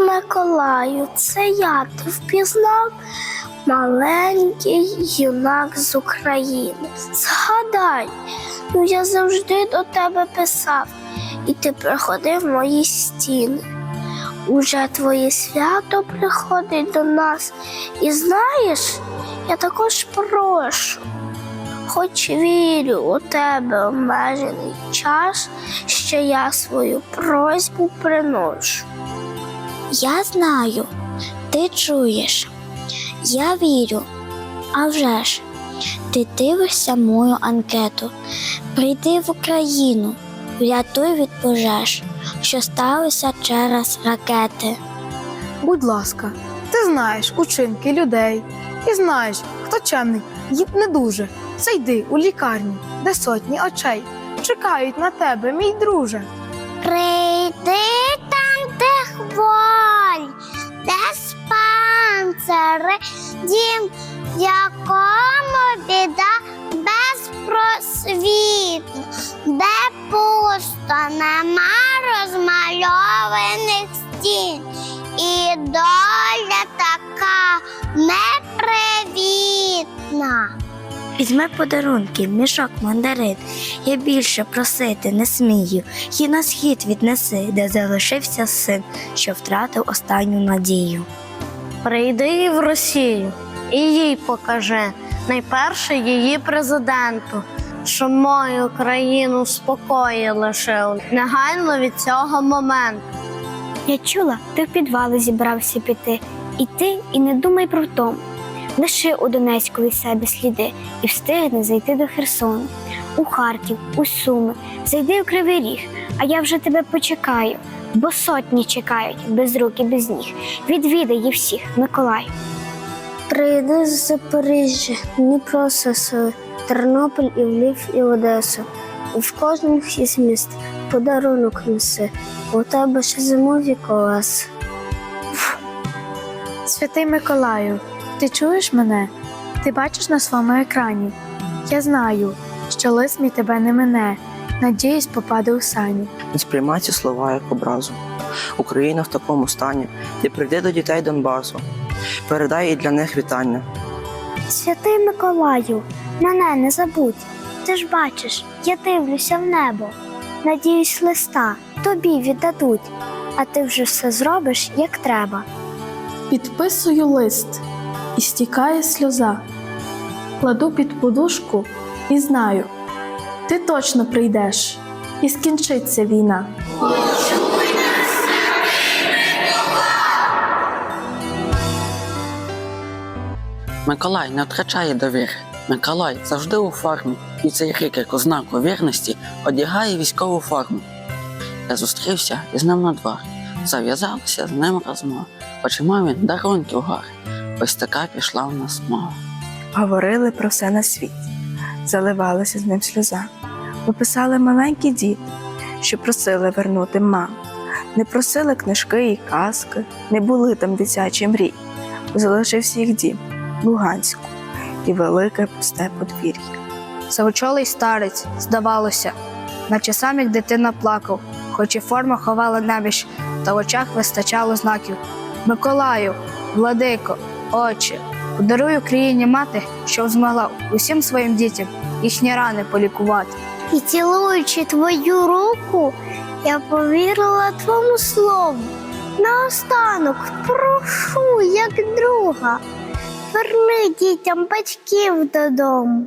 Миколаю, це я ти впізнав маленький юнак з України. Згадай, ну я завжди до тебе писав, і ти приходив мої стіни. Уже твоє свято приходить до нас, і знаєш, я також прошу, хоч вірю у тебе обмежений час, що я свою просьбу приношу. Я знаю, ти чуєш. Я вірю. А вже ж, ти дивишся мою анкету. Прийди в Україну, врятуй від пожеж, що сталося через ракети. Будь ласка, ти знаєш учинки людей і знаєш, хто чемний і не дуже. Зайди у лікарню, де сотні очей чекають на тебе, мій друже. Прийди хваль, де спансери, дім, в якому біда безпросвітна, де пусто нема розмальованих стін. Візьми подарунки, мішок мандарин. Я більше просити не смію. І на схід віднеси, де залишився син, що втратив останню надію. Прийди в Росію і їй покажи найперше її президенту, що мою країну в спокої лишив негайно від цього моменту. Я чула, ти в підвали зібрався піти. І ти, і не думай про втом. Лиши у Донецьку від себе сліди і встигни зайти до Херсону, у Харків, у Суми, зайди у Кривий Ріг, а я вже тебе почекаю, бо сотні чекають без рук і без ніг. Відвідай їх всіх, Миколай. Прийди з Запоріжжя, Дніпро, Сосови, Тернопіль і Львів і Одесу. І в кожному із міст подарунок неси. У тебе ще зимові колеса. Святий Миколаю, ти чуєш мене? Ти бачиш на своєму екрані? Я знаю, що лист мій тебе не мине. Надіюсь, попаде у сані. Не сприймай ці слова як образу. Україна в такому стані. Ти прийди до дітей Донбасу. Передай і для них вітання. Святий Миколаю, мене не забудь. Ти ж бачиш, я дивлюся в небо. Надіюсь, листа тобі віддадуть, а ти вже все зробиш як треба. Підписую лист, і стікає сльоза. Кладу під подушку і знаю, ти точно прийдеш, і скінчиться війна. Миколай не втрачає довіри. Миколай завжди у формі, і цей рік як ознаку вірності одягає військову форму. Я зустрівся із ним на дворі, зав'язалася з ним розмова. Почимав він дарунки гори. Ось така пішла в нас мова. Говорили про все на світі, заливалися з ним сльоза. Пописали маленькі діти, що просили вернути маму. Не просили книжки і казки, не були там дитячі мрії. Залишився їх дім Луганську і велике пусте подвір'я. Заочолий старець, здавалося, наче сам як дитина плакав, хоч і форма ховала небіж, та в очах вистачало знаків. Миколаю, владико, отче, Подарую країні мати, що змогла усім своїм дітям їхні рани полікувати. І цілуючи твою руку, я повірила твому слову. Наостанок прошу, як друга, верни дітям батьків додому.